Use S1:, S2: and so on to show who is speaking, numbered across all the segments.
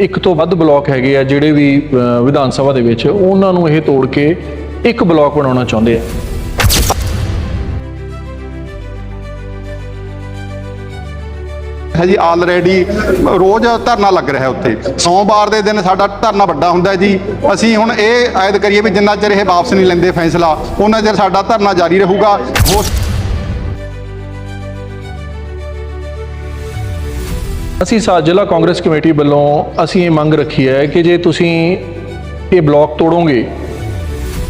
S1: ਇੱਕ ਤੋਂ ਵੱਧ ਬਲਾਕ ਹੈਗੇ ਆ ਜਿਹੜੇ ਵੀ ਵਿਧਾਨ ਸਭਾ ਦੇ ਵਿੱਚ, ਉਹਨਾਂ ਨੂੰ ਇਹ ਤੋੜ ਕੇ ਇੱਕ ਬਲਾਕ ਬਣਾਉਣਾ ਚਾਹੁੰਦੇ ਆ।
S2: ਹੈ ਜੀ ਆਲਰੇਡੀ ਰੋਜ਼ ਧਰਨਾ ਲੱਗ ਰਿਹਾ ਉੱਥੇ। ਸੋਮਵਾਰ ਦੇ ਦਿਨ ਸਾਡਾ ਧਰਨਾ ਵੱਡਾ ਹੁੰਦਾ ਜੀ। ਅਸੀਂ ਹੁਣ ਇਹ ਆਇਦ ਕਰੀਏ ਵੀ ਜਿੰਨਾ ਚਿਰ ਇਹ ਵਾਪਸ ਨਹੀਂ ਲੈਂਦੇ ਫੈਸਲਾ, ਉਹਨਾਂ ਚਿਰ ਸਾਡਾ ਧਰਨਾ ਜਾਰੀ ਰਹੂਗਾ।
S1: ਅਸੀਂ ਸਾ ਜ਼ਿਲ੍ਹਾ ਕਾਂਗਰਸ ਕਮੇਟੀ ਵੱਲੋਂ ਅਸੀਂ ਇਹ ਮੰਗ ਰੱਖੀ ਹੈ ਕਿ ਜੇ ਤੁਸੀਂ ਇਹ ਬਲਾਕ ਤੋੜੋਗੇ,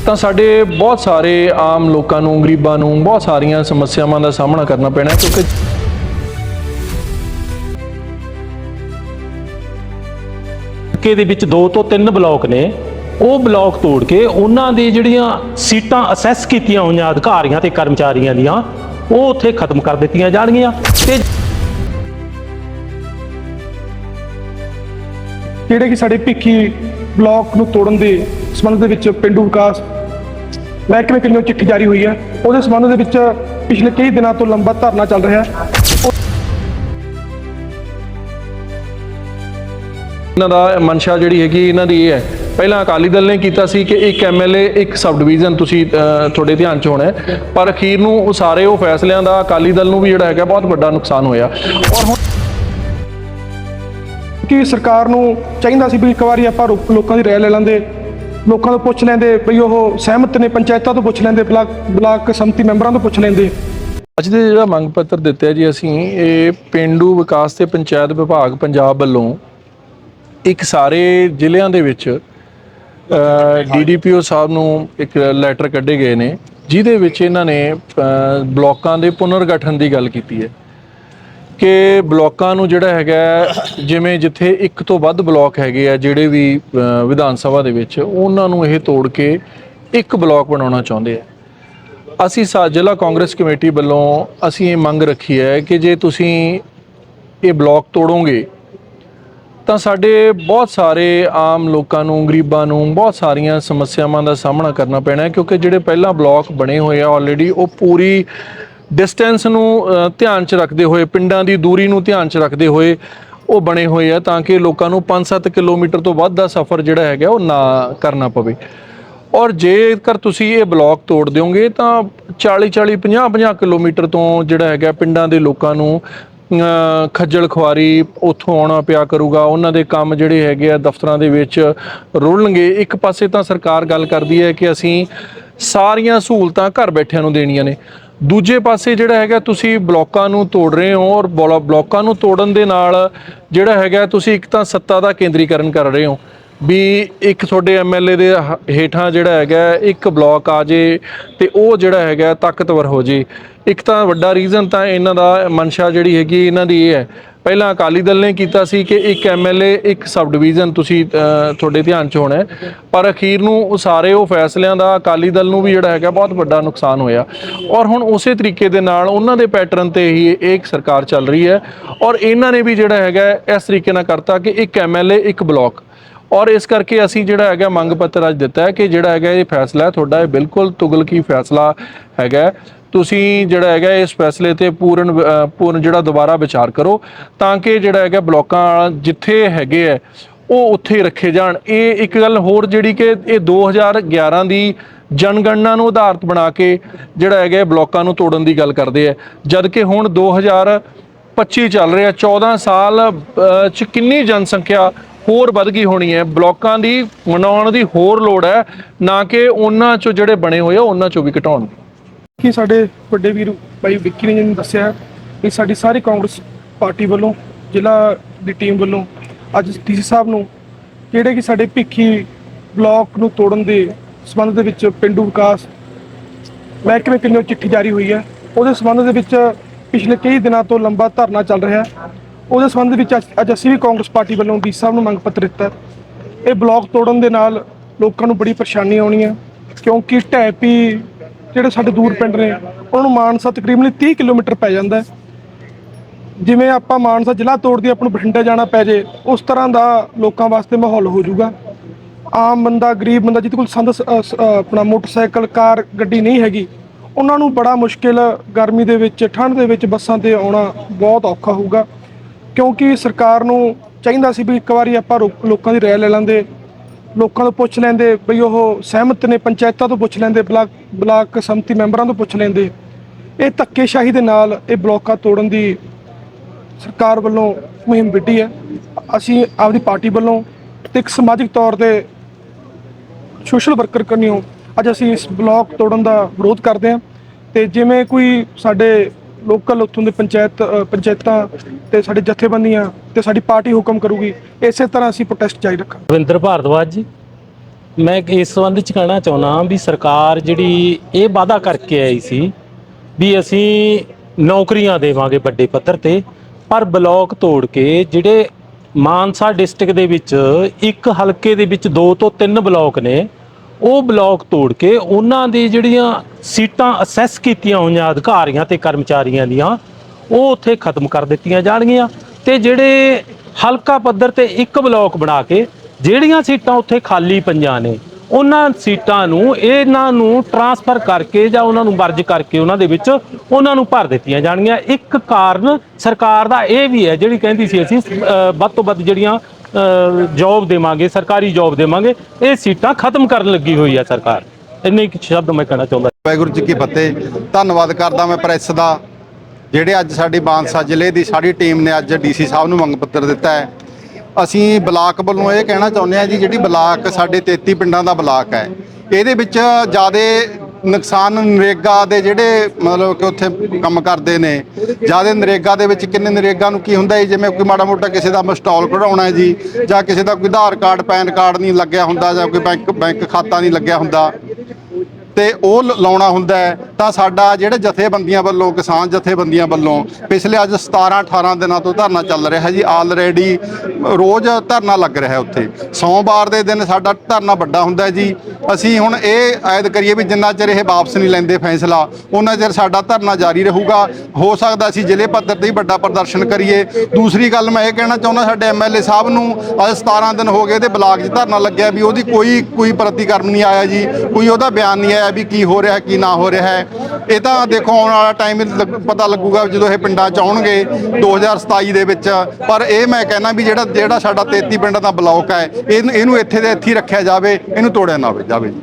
S1: ਤਾਂ ਸਾਡੇ ਬਹੁਤ ਸਾਰੇ ਆਮ ਲੋਕਾਂ ਨੂੰ, ਗਰੀਬਾਂ ਨੂੰ ਬਹੁਤ ਸਾਰੀਆਂ ਸਮੱਸਿਆਵਾਂ ਦਾ ਸਾਹਮਣਾ ਕਰਨਾ ਪੈਣਾ ਕਿਉਂਕਿ
S3: ਕੇ ਦੇ ਵਿੱਚ ਦੋ ਤੋਂ ਤਿੰਨ ਬਲਾਕ ਨੇ, ਉਹ ਬਲਾਕ ਤੋੜ ਕੇ ਉਹਨਾਂ ਦੀ ਜਿਹੜੀਆਂ ਸੀਟਾਂ ਅਸੈਸ ਕੀਤੀਆਂ ਹੋਈਆਂ ਅਧਿਕਾਰੀਆਂ ਤੇ ਕਰਮਚਾਰੀਆਂ ਦੀਆਂ, ਉਹ ਉੱਥੇ ਖਤਮ ਕਰ ਦਿੱਤੀਆਂ ਜਾਣਗੀਆਂ ਤੇ
S4: ਜਿਹੜੇ ਕਿ ਸਾਡੇ ਭਿੱਖੀ ਬਲਾਕ ਨੂੰ ਤੋੜਨ ਦੇ ਸੰਬੰਧ ਦੇ ਵਿੱਚ ਪਿੰਡੂ ਵਿਕਾਸ ਮਹਿਕਮੇ ਵੱਲੋਂ ਚਿੱਠੀ ਜਾਰੀ ਹੋਈ ਹੈ। ਉਹਦੇ ਸੰਬੰਧ ਦੇ ਵਿੱਚ ਪਿਛਲੇ ਕਈ ਦਿਨਾਂ ਤੋਂ ਲੰਬਾ ਧਰਨਾ ਚੱਲ ਰਿਹਾ ਹੈ।
S1: ਇਹਨਾਂ ਦਾ ਮਨਸ਼ਾ ਜਿਹੜੀ ਹੈਗੀ ਇਹਨਾਂ ਦੀ ਇਹ ਹੈ। ਪਹਿਲਾਂ ਅਕਾਲੀ ਦਲ ਨੇ ਕੀਤਾ ਸੀ ਕਿ ਇੱਕ ਐਮਐਲਏ ਇੱਕ ਸਬ ਡਿਵੀਜ਼ਨ ਤੁਸੀਂ ਤੁਹਾਡੇ ਧਿਆਨ 'ਚ ਹੋਣਾ ਪਰ ਅਖੀਰ ਨੂੰ ਉਹ ਸਾਰੇ ਉਹ ਫੈਸਲਿਆਂ ਦਾ ਅਕਾਲੀ ਦਲ ਨੂੰ ਵੀ ਜਿਹੜਾ ਹੈਗਾ ਬਹੁਤ ਵੱਡਾ ਨੁਕਸਾਨ ਹੋਇਆ। ਔਰ ਹੁਣ
S4: ਕਿ ਸਰਕਾਰ ਨੂੰ ਚਾਹੀਦਾ ਸੀ ਵੀ ਇੱਕ ਵਾਰੀ ਆਪਾਂ ਲੋਕਾਂ ਦੀ ਰਾਏ ਲੈ ਲੈਂਦੇ ਲੋਕਾਂ ਤੋਂ ਪੁੱਛ ਲੈਂਦੇ ਬਈ ਉਹ ਸਹਿਮਤ ਨੇ ਪੰਚਾਇਤਾਂ ਤੋਂ ਪੁੱਛ ਲੈਂਦੇ ਬਲਾਕ ਬਲਾਕ ਸੰਮਤੀ ਮੈਂਬਰਾਂ ਤੋਂ ਪੁੱਛ ਲੈਂਦੇ।
S1: ਅੱਜ ਦੇ ਜਿਹੜਾ ਮੰਗ ਪੱਤਰ ਦਿੱਤਾ ਜੀ ਅਸੀਂ ਇਹ ਪਿੰਡੂ ਵਿਕਾਸ ਤੇ ਪੰਚਾਇਤ ਵਿਭਾਗ ਪੰਜਾਬ ਵੱਲੋਂ ਇੱਕ ਸਾਰੇ ਜ਼ਿਲ੍ਹਿਆਂ ਦੇ ਵਿੱਚ ਡੀਡੀਪੀਓ ਸਾਹਿਬ ਨੂੰ ਇੱਕ ਲੈਟਰ ਕੱਢੇ ਗਏ ਨੇ ਜਿਹਦੇ ਵਿੱਚ ਇਹਨਾਂ ਨੇ ਅ, ਬਲਾਕਾਂ ਦੇ ਪੁਨਰਗਠਨ ਦੀ ਗੱਲ ਕੀਤੀ ਹੈ। ਕਿ ਬਲਾਕਾਂ ਨੂੰ ਜਿਹੜਾ ਹੈਗਾ ਜਿਵੇਂ ਜਿੱਥੇ ਇੱਕ ਤੋਂ ਵੱਧ ਬਲਾਕ ਹੈਗੇ ਆ ਜਿਹੜੇ ਵੀ ਵਿਧਾਨ ਸਭਾ ਦੇ ਵਿੱਚ, ਉਹਨਾਂ ਨੂੰ ਇਹ ਤੋੜ ਕੇ ਇੱਕ ਬਲਾਕ ਬਣਾਉਣਾ ਚਾਹੁੰਦੇ ਆ। ਅਸੀਂ ਸਾ, ਜ਼ਿਲ੍ਹਾ ਕਾਂਗਰਸ ਕਮੇਟੀ ਵੱਲੋਂ ਅਸੀਂ ਇਹ ਮੰਗ ਰੱਖੀ ਹੈ ਕਿ ਜੇ ਤੁਸੀਂ ਇਹ ਬਲਾਕ ਤੋੜੋਗੇ, ਤਾਂ ਸਾਡੇ ਬਹੁਤ ਸਾਰੇ ਆਮ ਲੋਕਾਂ ਨੂੰ, ਗਰੀਬਾਂ ਨੂੰ ਬਹੁਤ ਸਾਰੀਆਂ ਸਮੱਸਿਆਵਾਂ ਦਾ ਸਾਹਮਣਾ ਕਰਨਾ ਪੈਣਾ ਹੈ, ਕਿਉਂਕਿ ਜਿਹੜੇ ਪਹਿਲਾਂ ਬਲਾਕ ਬਣੇ ਹੋਏ ਆ ਆਲਰੇਡੀ ਉਹ ਪੂਰੀ ਡਿਸਟੈਂਸ ਨੂੰ ਧਿਆਨ 'ਚ ਰੱਖਦੇ ਹੋਏ, ਪਿੰਡਾਂ ਦੀ ਦੂਰੀ ਨੂੰ ਧਿਆਨ 'ਚ ਰੱਖਦੇ ਹੋਏ ਉਹ ਬਣੇ ਹੋਏ ਆ ਤਾਂ ਕਿ ਲੋਕਾਂ ਨੂੰ 5-7 ਕਿਲੋਮੀਟਰ ਤੋਂ ਵੱਧ ਦਾ ਸਫ਼ਰ ਜਿਹੜਾ ਹੈਗਾ ਉਹ ਨਾ ਕਰਨਾ ਪਵੇ। ਔਰ ਜੇਕਰ ਤੁਸੀਂ ਇਹ ਬਲਾਕ ਤੋੜ ਦਿਓਗੇ ਤਾਂ 40 40 50 50 ਕਿਲੋਮੀਟਰ ਤੋਂ ਜਿਹੜਾ ਹੈਗਾ ਪਿੰਡਾਂ ਦੇ ਲੋਕਾਂ ਨੂੰ ਖੱਜਲ ਖੁਆਰੀ ਉੱਥੋਂ ਆਉਣਾ ਪਿਆ ਕਰੂਗਾ। ਉਹਨਾਂ ਦੇ ਕੰਮ ਜਿਹੜੇ ਹੈਗੇ ਆ ਦਫ਼ਤਰਾਂ ਦੇ ਵਿੱਚ ਰੁਲਣਗੇ। ਇੱਕ ਪਾਸੇ ਤਾਂ ਸਰਕਾਰ ਗੱਲ ਕਰਦੀ ਹੈ ਕਿ ਅਸੀਂ ਸਾਰੀਆਂ ਸਹੂਲਤਾਂ ਘਰ ਬੈਠਿਆਂ ਨੂੰ ਦੇਣੀਆਂ ਨੇ। ਦੂਜੇ ਪਾਸੇ ਜਿਹੜਾ ਹੈਗਾ ਤੁਸੀਂ ਬਲਾਕਾਂ ਨੂੰ ਤੋੜ ਰਹੇ ਹੋ ਔਰ ਬਲਾ- ਬਲਾਕਾਂ ਨੂੰ ਤੋੜਨ ਦੇ ਨਾਲ ਜਿਹੜਾ ਹੈਗਾ ਤੁਸੀਂ ਇੱਕ ਤਾਂ ਸੱਤਾ ਦਾ ਕੇਂਦਰੀਕਰਨ ਕਰ ਰਹੇ ਹੋ। ਵੀ ਇੱਕ ਤੁਹਾਡੇ ਐਮਐਲਏ ਦੇ ਹੇਠਾਂ ਜਿਹੜਾ ਹੈਗਾ ਇੱਕ ਬਲਾਕ ਆ ਜੇ ਤੇ ਉਹ ਜਿਹੜਾ ਹੈਗਾ ਤਾਕਤਵਰ ਹੋ ਜੇ। ਇੱਕ ਤਾਂ ਵੱਡਾ ਰੀਜ਼ਨ ਤਾਂ ਇਹਨਾਂ ਦਾ ਮਨਸ਼ਾ ਜਿਹੜੀ ਹੈਗੀ ਇਹਨਾਂ ਦੀ ਇਹ ਹੈ। ਪਹਿਲਾਂ ਅਕਾਲੀ ਦਲ ਨੇ ਕੀਤਾ ਸੀ ਕਿ ਇੱਕ ਐਮਐਲਏ ਇੱਕ ਸਬ ਡਿਵੀਜ਼ਨ ਤੁਸੀਂ ਤੁਹਾਡੇ ਧਿਆਨ 'ਚ ਹੋਣਾ ਪਰ ਅਖੀਰ ਨੂੰ ਉਹ ਸਾਰੇ ਉਹ ਫੈਸਲਿਆਂ ਦਾ ਅਕਾਲੀ ਦਲ ਨੂੰ ਵੀ ਜਿਹੜਾ ਹੈਗਾ ਬਹੁਤ ਵੱਡਾ ਨੁਕਸਾਨ ਹੋਇਆ। ਔਰ ਹੁਣ ਉਸੇ ਤਰੀਕੇ ਦੇ ਨਾਲ ਉਹਨਾਂ ਦੇ ਪੈਟਰਨ ਤੇ ਹੀ ਇਹ ਇੱਕ ਸਰਕਾਰ ਚੱਲ ਰਹੀ ਹੈ। ਔਰ ਇਹਨਾਂ ਨੇ ਵੀ ਜਿਹੜਾ ਹੈਗਾ ਇਸ ਤਰੀਕੇ ਨਾਲ ਕਰਤਾ ਕਿ ਇੱਕ ਐਮਐਲਏ ਇੱਕ ਬਲਾਕ। ਔਰ ਇਸ ਕਰਕੇ ਅਸੀਂ ਜਿਹੜਾ ਹੈਗਾ ਮੰਗ ਪੱਤਰ ਅੱਜ ਦਿੱਤਾ ਹੈ ਕਿ ਜਿਹੜਾ ਹੈਗਾ ਇਹ ਫੈਸਲਾ ਤੁਹਾਡਾ ਇਹ ਬਿਲਕੁਲ ਤੁਗਲਕੀ ਫੈਸਲਾ ਹੈਗਾ ਤੁਸੀਂ ਜਿਹੜਾ ਹੈਗਾ ਇਸ ਫੈਸਲੇ ਤੇ ਪੂਰਨ ਪੂਰਨ ਜਿਹੜਾ ਦੁਬਾਰਾ ਵਿਚਾਰ ਕਰੋ ਤਾਂ ਕਿ ਜਿਹੜਾ ਹੈਗਾ ਬਲਾਕਾਂ ਜਿੱਥੇ ਹੈਗੇ ਹੈ ਉਹ ਉੱਥੇ ਰੱਖੇ ਜਾਣ। ਇਹ ਇੱਕ ਗੱਲ ਹੋਰ ਜਿਹੜੀ ਕਿ ਇਹ 2011 ਦੀ ਜਨਗਣਨਾ ਨੂੰ ਆਧਾਰਿਤ ਬਣਾ ਕੇ ਜਿਹੜਾ ਹੈਗਾ ਇਹ ਬਲਾਕਾਂ ਨੂੰ ਤੋੜਨ ਦੀ ਗੱਲ ਕਰਦੇ ਆ ਜਦ ਕਿ ਹੁਣ 2025 ਚੱਲ ਰਿਹਾ 14 ਸਾਲ ਚ ਕਿੰਨੀ ਜਨਸੰਖਿਆ ਹੋਰ ਵੱਧ ਗਈ ਹੋਣੀ ਹੈ ਬਲਾਕਾਂ ਦੀ ਮਨਾਉਣ ਦੀ ਹੋਰ ਲੋੜ ਹੈ ਨਾ ਕਿ ਉਹਨਾਂ ਚੋਂ ਜਿਹੜੇ ਬਣੇ ਹੋਏ ਆ, ਉਹਨਾਂ ਚੋਂ ਵੀ ਘਟਾਉਣ ਦੀ।
S4: ਕਿ ਸਾਡੇ ਵੱਡੇ ਵੀਰ ਭਾਈ ਵਿੱਕੀ ਨੇ ਜਿਹਨੂੰ ਦੱਸਿਆ ਕਿ ਸਾਡੀ ਸਾਰੀ ਕਾਂਗਰਸ ਪਾਰਟੀ ਵੱਲੋਂ, ਜ਼ਿਲ੍ਹਾ ਦੀ ਟੀਮ ਵੱਲੋਂ ਅੱਜ ਡੀਸੀ ਸਾਹਿਬ ਨੂੰ ਜਿਹੜੇ ਕਿ ਸਾਡੇ ਭਿੱਖੀ ਬਲਾਕ ਨੂੰ ਤੋੜਨ ਦੇ ਸੰਬੰਧ ਦੇ ਵਿੱਚ ਪਿੰਡੂ ਵਿਕਾਸ ਮਹਿਕਮੇ ਵੱਲੋਂ ਚਿੱਠੀ ਜਾਰੀ ਹੋਈ ਹੈ। ਉਹਦੇ ਸੰਬੰਧ ਦੇ ਵਿੱਚ ਪਿਛਲੇ ਕਈ ਦਿਨਾਂ ਤੋਂ ਲੰਬਾ ਧਰਨਾ ਚੱਲ ਰਿਹਾ ਹੈ। ਉਹਦੇ ਸੰਬੰਧ ਵਿੱਚ ਅੱਜ- ਅੱਜ ਅਸੀਂ ਵੀ ਕਾਂਗਰਸ ਪਾਰਟੀ ਵੱਲੋਂ ਡੀਸੀ ਸਾਹਿਬ ਨੂੰ ਮੰਗ ਪੱਤਰ ਦਿੱਤਾ ਇਹ ਬਲਾਕ ਤੋੜਨ ਦੇ ਨਾਲ ਲੋਕਾਂ ਨੂੰ ਬੜੀ ਪਰੇਸ਼ਾਨੀ ਆਉਣੀ ਹੈ, ਕਿਉਂਕਿ ਢੈਪੀ ਜਿਹੜੇ ਸਾਡੇ ਦੂਰ ਪਿੰਡ ਨੇ, ਉਹਨਾਂ ਨੂੰ ਮਾਨਸਾ ਤਕਰੀਬਨ 30 ਕਿਲੋਮੀਟਰ ਪੈ ਜਾਂਦਾ ਜਿਵੇਂ ਆਪਾਂ ਮਾਨਸਾ ਜ਼ਿਲ੍ਹਾ ਤੋੜਦੀ ਆਪਾਂ ਨੂੰ ਬਠਿੰਡਾ ਜਾਣਾ ਪੈ ਜੇ, ਉਸ ਤਰ੍ਹਾਂ ਦਾ ਲੋਕਾਂ ਵਾਸਤੇ ਮਾਹੌਲ ਹੋ ਜਾਊਗਾ। ਆਮ ਬੰਦਾ, ਗਰੀਬ ਬੰਦਾ ਜਿਹਦੇ ਕੋਲ ਸੰਦ ਸ- ਆਪਣਾ ਮੋਟਰਸਾਈਕਲ, ਕਾਰ, ਗੱਡੀ ਨਹੀਂ ਹੈਗੀ, ਉਹਨਾਂ ਨੂੰ ਬੜਾ ਮੁਸ਼ਕਿਲ ਗਰਮੀ ਦੇ ਵਿੱਚ, ਠੰਡ ਦੇ ਵਿੱਚ ਬੱਸਾਂ ਤੇ ਆਉਣਾ ਬਹੁਤ ਔਖਾ ਹੋਊਗਾ। ਕਿਉਂਕਿ ਸਰਕਾਰ ਨੂੰ ਚਾਹੀਦਾ ਸੀ ਵੀ ਇੱਕ ਵਾਰੀ ਆਪਾਂ ਰੋ- ਲੋਕਾਂ ਦੀ ਰਾਏ ਲੈ ਲੈਂਦੇ। ਲੋਕਾਂ ਤੋਂ ਪੁੱਛ ਲੈਂਦੇ, ਬਈ ਉਹ ਸਹਿਮਤ ਨੇ, ਪੰਚਾਇਤਾਂ ਤੋਂ ਪੁੱਛ ਲੈਂਦੇ, ਬਲਾਕ ਬਲਾਕ ਸੰਮਤੀ ਮੈਂਬਰਾਂ ਤੋਂ ਪੁੱਛ ਲੈਂਦੇ। ਇਹ ਧੱਕੇਸ਼ਾਹੀ ਦੇ ਨਾਲ ਇਹ ਬਲੋਕਾਂ ਤੋੜਨ ਦੀ ਸਰਕਾਰ ਵੱਲੋਂ ਮੁਹਿੰਮ ਵਿੱਢੀ ਹੈ। ਅਸੀਂ ਆਪਦੀ ਪਾਰਟੀ ਵੱਲੋਂ ਤੇ ਇੱਕ ਸਮਾਜਿਕ ਤੌਰ ਤੇ ਸੋਸ਼ਲ ਵਰਕਰ ਕਰਨੀਓ ਅੱਜ ਅਸੀਂ ਇਸ ਬਲਾਕ ਤੋੜਨ ਦਾ ਵਿਰੋਧ ਕਰਦੇ ਹਾਂ। ਤੇ ਜਿਵੇਂ ਕੋਈ ਸਾਡੇ ਲੋਕਲ ਉੱਥੋਂ ਦੇ ਪੰਚਾਇਤ ਅ, ਪੰਚਾਇਤਾਂ ਤੇ ਸਾਡੇ ਜਥੇਬੰਦੀਆਂ ਤੇ ਸਾਡੀ ਪਾਰਟੀ ਹੁਕਮ ਕਰੂਗੀ ਇਸੇ ਤਰ੍ਹਾਂ ਅਸੀਂ ਪ੍ਰੋਟੈਸਟ ਜਾਰੀ ਰੱਖਾਂਗੇ।
S3: ਰਵਿੰਦਰ ਭਾਰਦਵਾਜ ਜੀ ਮੈਂ ਇਸ ਸੰਬੰਧ ਚ ਕਹਿਣਾ ਚਾਹੁੰਦਾ ਵੀ ਸਰਕਾਰ ਜਿਹੜੀ ਇਹ ਵਾਅਦਾ ਕਰਕੇ ਆਈ ਸੀ ਵੀ ਅਸੀਂ ਨੌਕਰੀਆਂ ਦੇਵਾਂਗੇ ਵੱਡੇ ਪੱਧਰ ਤੇ ਪਰ ਬਲਾਕ ਤੋੜ ਕੇ ਜਿਹੜੇ ਮਾਨਸਾ ਡਿਸਟ੍ਰਿਕਟ ਦੇ ਵਿੱਚ ਇੱਕ ਹਲਕੇ ਦੇ ਵਿੱਚ ਦੋ ਤੋਂ ਤਿੰਨ ਬਲਾਕ ਨੇ ਉਹ ਬਲਾਕ ਤੋੜ ਕੇ ਉਹਨਾਂ ਦੀ ਜਿਹੜੀਆਂ ਸੀਟਾਂ ਅਸੈਸ ਕੀਤੀਆਂ ਹੋਈਆਂ ਅਧਿਕਾਰੀਆਂ ਤੇ ਕਰਮਚਾਰੀਆਂ ਦੀਆਂ ਉਹ ਉੱਥੇ ਖਤਮ ਕਰ ਦਿੱਤੀਆਂ ਜਾਣਗੀਆਂ ਤੇ ਜਿਹੜੇ ਹਲਕਾ ਪੱਧਰ ਤੇ ਇੱਕ ਬਲਾਕ ਬਣਾ ਕੇ ਜਿਹੜੀਆਂ ਸੀਟਾਂ ਉੱਥੇ ਖਾਲੀ ਪਈਆਂ ਨੇ ਉਹਨਾਂ ਸੀਟਾਂ ਨੂੰ ਇਹਨਾਂ ਨੂੰ ਟ੍ਰਾਂਸਫਰ ਕਰਕੇ ਜਾਂ ਉਹਨਾਂ ਨੂੰ ਮਰਜ ਕਰਕੇ ਉਹਨਾਂ ਦੇ ਵਿੱਚ ਉਹਨਾਂ ਨੂੰ ਭਰ ਦਿੱਤੀਆਂ ਜਾਣਗੀਆਂ। ਇੱਕ ਕਾਰਨ ਸਰਕਾਰ ਦਾ ਇਹ ਵੀ ਹੈ ਜਿਹੜੀ ਕਹਿੰਦੀ ਸੀ ਅਸੀਂ ਅਹ, ਵੱਧ ਤੋਂ ਵੱਧ ਜਿਹੜੀਆਂ ਜੌਬ ਦੇਵਾਂਗੇ, ਸਰਕਾਰੀ ਜੌਬ ਦੇਵਾਂਗੇ, ਇਹ ਸੀਟਾਂ ਖਤਮ ਕਰਨ ਲੱਗੀ ਹੋਈ ਹੈ ਸਰਕਾਰ। ਇੰਨੇ ਕੁ ਸ਼ਬਦ ਮੈਂ ਕਹਿਣਾ ਚਾਹੁੰਦਾ।
S2: ਵਾਹਿਗੁਰੂ ਜੀ ਕੀ ਫਤਿਹ। ਧੰਨਵਾਦ ਕਰਦਾ ਮੈਂ ਪ੍ਰੈਸ ਦਾ, ਜਿਹੜੇ ਅੱਜ ਸਾਡੀ ਬਾਂਸਾ ਜ਼ਿਲ੍ਹੇ ਦੀ ਸਾਡੀ ਟੀਮ ਨੇ ਅੱਜ ਡੀਸੀ ਸਾਹਿਬ ਨੂੰ ਮੰਗ ਪੱਤਰ ਦਿੱਤਾ ਹੈ। ਅਸੀਂ ਬਲਾਕ ਵੱਲੋਂ ਇਹ ਕਹਿਣਾ ਚਾਹੁੰਦੇ ਹਾਂ ਜੀ, ਜਿਹੜੀ ਬਲਾਕ ਸਾਡੇ 33 ਪਿੰਡਾਂ ਦਾ ਬਲਾਕ ਹੈ, ਇਹਦੇ ਵਿੱਚ ਜ਼ਿਆਦਾ ਨੁਕਸਾਨ ਨਰੇਗਾ ਦੇ ਜਿਹੜੇ ਮਤਲਬ ਕਿ ਉੱਥੇ ਕੰਮ ਕਰਦੇ ਨੇ, ਜਿਆਦੇ ਨਰੇਗਾ ਦੇ ਵਿੱਚ ਕਿੰਨੇ ਨਰੇਗਾ ਨੂੰ ਕੀ ਹੁੰਦਾ ਹੈ ਜਿਵੇਂ ਕੋਈ ਮਾੜਾ ਮੋਟਾ ਕਿਸੇ ਦਾ ਮਸਟਾਲ ਕਢਾਉਣਾ ਹੈ ਜੀ, ਜਾਂ ਕਿਸੇ ਦਾ ਕੋਈ ਆਧਾਰ ਕਾਰਡ, ਪੈਨ ਕਾਰਡ ਨਹੀਂ ਲੱਗਿਆ ਹੁੰਦਾ ਜਾਂ ਕੋਈ ਬੈਂਕ ਬੈਂਕ ਖਾਤਾ ਨਹੀਂ ਲੱਗਿਆ ਹੁੰਦਾ। ਤੇ ਉਹ ਲਾਉਣਾ ਹੁੰਦਾ ਤਾਂ ਸਾਡਾ ਜਿਹੜੇ ਜਥੇਬੰਦੀਆਂ ਵੱਲੋਂ, ਕਿਸਾਨ ਜਥੇਬੰਦੀਆਂ ਵੱਲੋਂ ਪਿਛਲੇ ਅੱਜ 17 18 ਦਿਨਾਂ ਤੋਂ ਧਰਨਾ ਚੱਲ ਰਿਹਾ ਜੀ ਆਲਰੇਡੀ ਰੋਜ਼ ਧਰਨਾ ਲੱਗ ਰਿਹਾ ਉੱਥੇ। ਸੋਮਵਾਰ ਦੇ ਦਿਨ ਸਾਡਾ ਧਰਨਾ ਵੱਡਾ ਹੁੰਦਾ ਜੀ। ਅਸੀਂ ਹੁਣ ਇਹ ਆਇਦ ਕਰੀਏ ਵੀ ਜਿੰਨਾ ਚਿਰ ਇਹ ਵਾਪਸ ਨਹੀਂ ਲੈਂਦੇ ਫੈਸਲਾ, ਉਹਨਾਂ ਚਿਰ ਸਾਡਾ ਧਰਨਾ ਜਾਰੀ ਰਹੂਗਾ। ਹੋ ਸਕਦਾ ਅਸੀਂ ਜ਼ਿਲ੍ਹੇ ਪੱਧਰ ਤੇ ਹੀ ਵੱਡਾ ਪ੍ਰਦਰਸ਼ਨ ਕਰੀਏ। ਦੂਸਰੀ ਗੱਲ ਮੈਂ ਇਹ ਕਹਿਣਾ ਚਾਹੁੰਦਾ, ਸਾਡੇ ਐਮਐਲਏ ਸਾਹਿਬ ਨੂੰ ਅੱਜ 17 ਦਿਨ ਹੋ ਗਏ ਤੇ ਬਲਾਕ 'ਚ ਧਰਨਾ ਲੱਗਿਆ ਵੀ ਉਹਦੀ ਕੋਈ ਕੋਈ ਪ੍ਰਤੀਕਰਮ ਨਹੀਂ ਆਇਆ ਜੀ, ਕੋਈ ਉਹਦਾ ਬਿਆਨ ਨਹੀਂ ਆਇਆ ਵੀ ਕੀ ਹੋ ਰਿਹਾ ਕੀ ਨਾ ਹੋ ਰਿਹਾ ਹੈ। ਇਹ ਤਾਂ ਦੇਖੋ, ਆਉਣ ਵਾਲਾ ਟਾਈਮ ਪਤਾ ਲੱਗੂਗਾ ਜਦੋਂ ਇਹ ਪਿੰਡਾਂ 'ਚ ਆਉਣਗੇ 2027 ਦੇ ਵਿੱਚ। ਪਰ ਇਹ ਮੈਂ ਕਹਿੰਦਾ ਵੀ ਜਿਹੜਾ ਜਿਹੜਾ ਸਾਡਾ 33 ਪਿੰਡਾਂ ਦਾ ਬਲਾਕ ਹੈ, ਇਹਨੂੰ ਇਹਨੂੰ ਇੱਥੇ ਦੇ ਇੱਥੇ ਹੀ ਰੱਖਿਆ ਜਾਵੇ, ਇਹਨੂੰ ਤੋੜਿਆ ਨਾ ਜਾਵੇ। ਜੀ